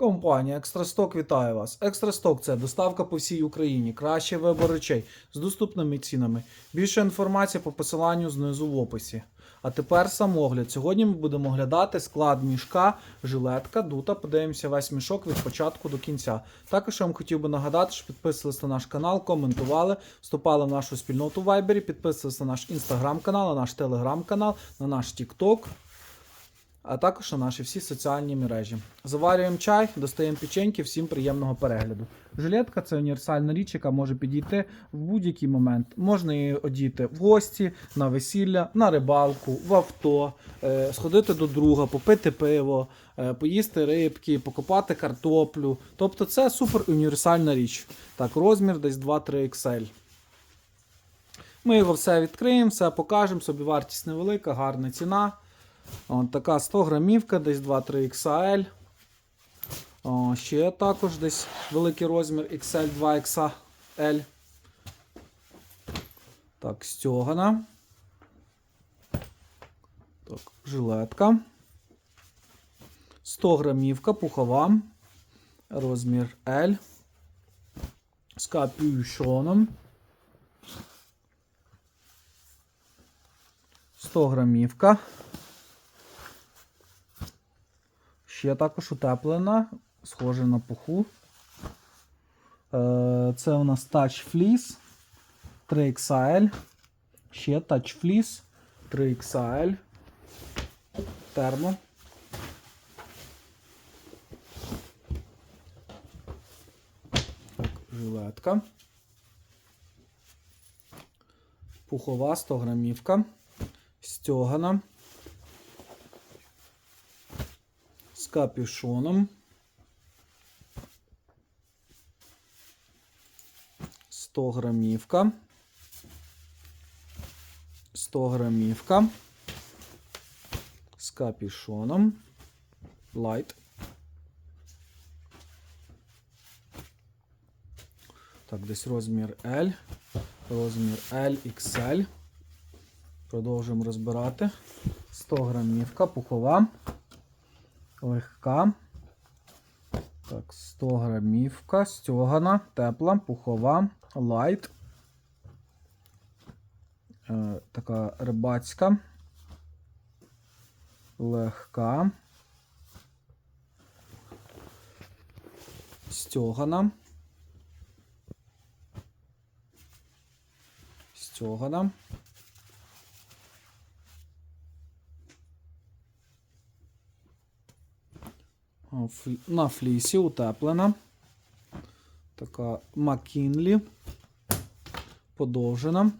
Компанія Екстрасток вітає вас. Екстрасток це доставка по всій Україні, кращий вибор речей з доступними цінами. Більше інформації по посиланню знизу в описі. А тепер самогляд. Сьогодні ми будемо оглядати склад мішка, жилетка, дута. Подивимося весь мішок від початку до кінця. Також я вам хотів би нагадати, що підписувалися на наш канал, коментували, вступали в нашу спільноту в Вайбері, підписувалися на наш інстаграм-канал, на наш телеграм-канал, на наш Тікток а також на наші всі соціальні мережі. Заварюємо чай, достаємо печеньки, всім приємного перегляду. Жилетка це універсальна річ, яка може підійти в будь-який момент. Можна її одіти в гості, на весілля, на рибалку, в авто, е, сходити до друга, попити пиво, е, поїсти рибки, покопати картоплю. Тобто це супер універсальна річ. Так, розмір десь 2-3 XL. Ми його все відкриємо, все покажемо. Собівартість невелика, гарна ціна. От така 100 грамівка, десь 2-3 XL. О, ще також десь великий розмір XL 2XL. Так, стьогана. Так, жилетка. 100 грамівка, пухова. Розмір L. З капюшоном. 100 грамівка. Ще також утеплена, схоже на пуху. Е, Це у нас Touch Fleece 3XL. Ще Touch Fleece 3XL. Термо. Так, жилетка. Пухова 100 грамівка. Стьогана. З капюшоном. Сто грамівка. 100 грамівка. З капюшоном. Light. Так, десь розмір L. Розмір L, XL. Продовжуємо розбирати. 100 грамівка, пухова легка. Так, 100 грамівка, стьогана, тепла, пухова, лайт. Е, така рибацька. Легка. Стьогана. Стьогана. На флісі утеплена. Така Макінлі. Подовжена.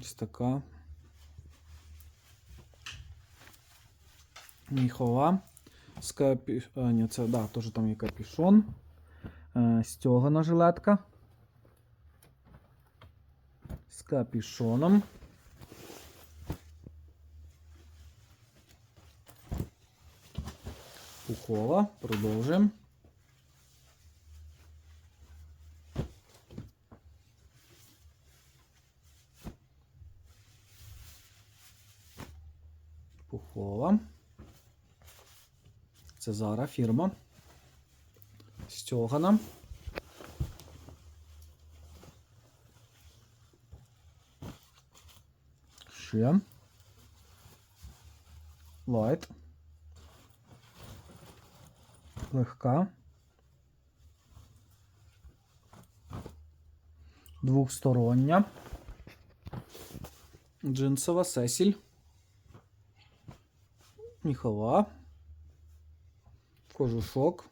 Ось така. Міхова. З а, ні, це, да, теж там є капюшон. Е, стьогана жилетка. З капюшоном. Пухова. Продовжуємо. Пухова. Це Зара фірма. Стьогана. Ще. Лайт. Легка. Двохстороння. Джинсова сесіль. Міхова. Кожушок.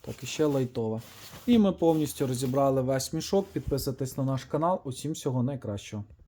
Так, і ще лайтова. І ми повністю розібрали весь мішок. Підписуйтесь на наш канал. Усім всього найкращого.